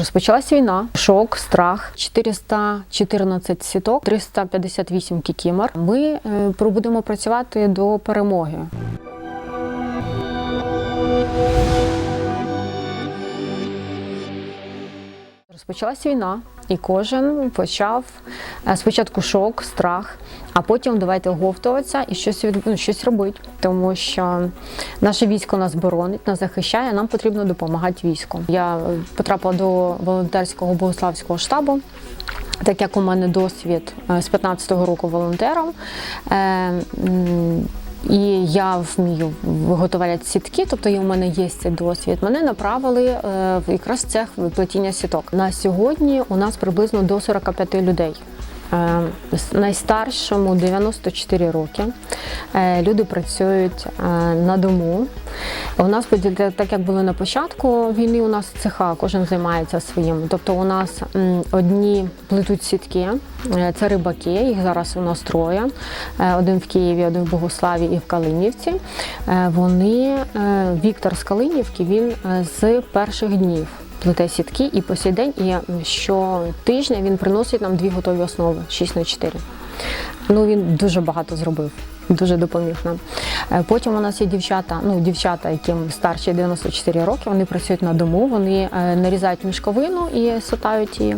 Розпочалась війна, шок, страх, 414 сіток, 358 кікімор. Ми е, будемо працювати до перемоги. Розпочалась війна, і кожен почав е, спочатку шок, страх, а потім давайте оговтуватися і щось від- ну, щось робити. Тому що наше військо нас боронить, нас захищає. Нам потрібно допомагати війську. Я потрапила до волонтерського богославського штабу. Так як у мене досвід е, з 15-го року волонтером, е, і я вмію виготовляти сітки, тобто і у мене є цей досвід. Мене направили е, в якраз цех плетіння сіток. На сьогодні у нас приблизно до 45 людей. Е, Найстаршому 94 роки. Е, Люди працюють е, на дому. У нас так як було на початку війни, у нас цеха, кожен займається своїм. Тобто у нас одні плетуть сітки, це рибаки, їх зараз у нас троє. Один в Києві, один в Богославі і в Калинівці. Вони, Віктор з Калинівки, він з перших днів плете сітки і по сей день, і що щотижня він приносить нам дві готові основи 6 на 4. Ну він дуже багато зробив. Дуже допоміг нам. Е, Потім у нас є дівчата, ну дівчата, яким старші 94 роки, вони працюють на дому, вони е, нарізають мішковину і сотають її.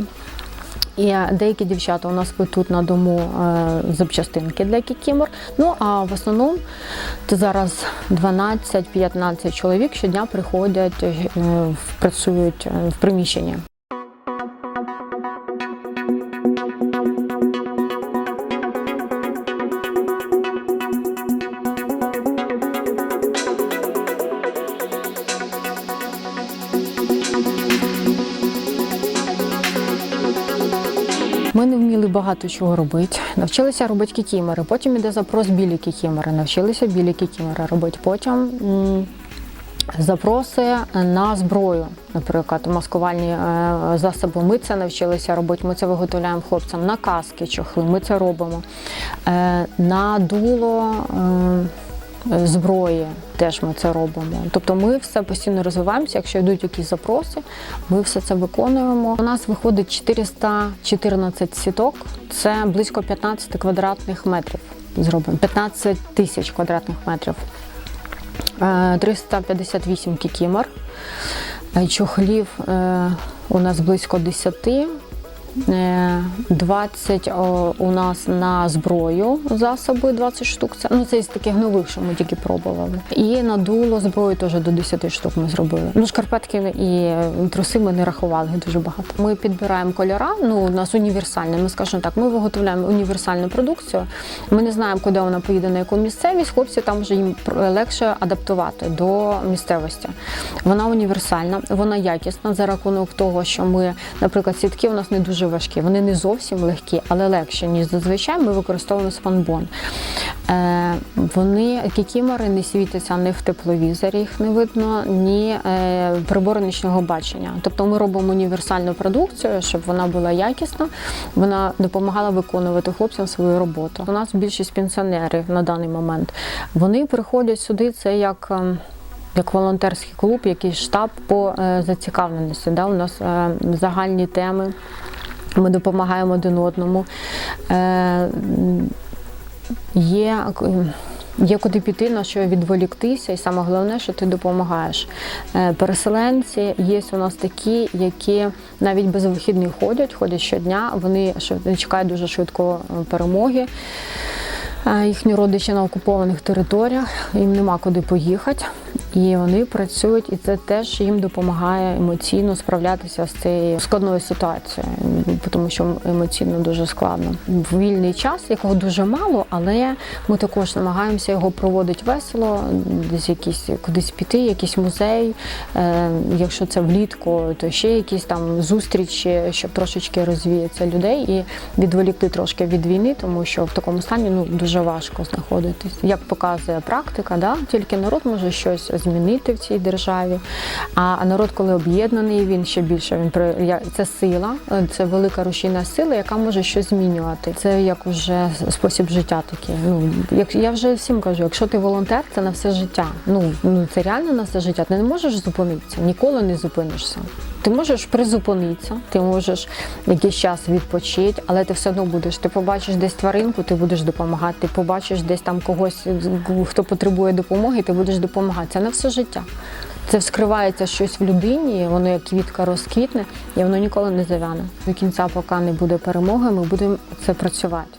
І деякі дівчата у нас плетуть на дому е, запчастинки для кікімор. Ну а в основному зараз 12-15 чоловік щодня приходять, е, працюють е, в приміщенні. Ми не вміли багато чого робити. Навчилися робити кікімери. Потім іде запрос білі кікімери. Навчилися білі кікімери робити. Потім запроси на зброю, наприклад, маскувальні е, засоби. Ми це навчилися робити. Ми це виготовляємо хлопцям на каски, чохли. Ми це робимо. Е, На дуло. Е, Зброї теж ми це робимо. Тобто ми все постійно розвиваємося. Якщо йдуть якісь запроси, ми все це виконуємо. У нас виходить 414 сіток, це близько 15 квадратних метрів. Зробимо 15 тисяч квадратних метрів. Е, 358 кікімор. Е, Чохлів е, у нас близько 10. Е, 20 у нас на зброю засоби, 20 штук. Це, ну, це із таких нових, що ми тільки пробували. І на дуло зброю теж до 10 штук ми зробили. Ну, шкарпетки і е, труси ми не рахували дуже багато. Ми підбираємо кольора, ну, у нас універсальне. Ми скажемо так, ми виготовляємо універсальну продукцію. Ми не знаємо, куди вона поїде, на яку місцевість. Хлопці там вже їм легше адаптувати до місцевості. Вона універсальна, вона якісна за рахунок того, що ми, наприклад, сітки у нас не дуже важкі, вони не зовсім легкі, але легші, ніж зазвичай. Ми використовуємо спанбон. Е, вони кікімори не світяться ні в тепловізорі, їх не видно, ні е, прибори нічного бачення. Тобто ми робимо універсальну продукцію, щоб вона була якісна, вона допомагала виконувати хлопцям свою роботу. У нас більшість пенсіонерів на даний момент. Вони приходять сюди, це як. ем, як волонтерський клуб, якийсь штаб по е, зацікавленості. Да? У нас е, загальні теми, ми допомагаємо один одному. Е, є, є куди піти, на що відволіктися, і саме головне, що ти допомагаєш. Е, переселенці є у нас такі, які навіть без вихідних ходять, ходять щодня, вони чекають дуже швидко е, перемоги. Їхні родичі на окупованих територіях, їм нема куди поїхати, і вони працюють, і це теж їм допомагає емоційно справлятися з цією складною ситуацією, тому що емоційно дуже складно. Вільний час, якого дуже мало, але ми також намагаємося його проводити весело, десь якісь кудись піти, якийсь музей. Е, Якщо це влітку, то ще якісь там зустрічі, щоб трошечки розвіятися людей і відволікти трошки від війни, тому що в такому стані ну дуже важко знаходитись. Як показує практика, да тільки народ може щось змінити в цій державі. А народ, коли об'єднаний, він ще більше він це сила, це велика рушійна сила, яка може щось змінювати. Це як уже спосіб життя такий. Ну як я вже всім кажу, якщо ти волонтер, це на все життя. Ну ну це реально на все життя. Ти не можеш зупинитися, ніколи не зупинишся. Ти можеш призупинитися, ти можеш якийсь час відпочити, але ти все одно будеш. Ти побачиш десь тваринку, ти будеш допомагати. Ти побачиш десь там когось, хто потребує допомоги, ти будеш допомагати. Це на все життя. Це вскривається щось в людині, воно як квітка розквітне, і воно ніколи не завяне. До кінця, поки не буде перемоги, ми будемо це працювати.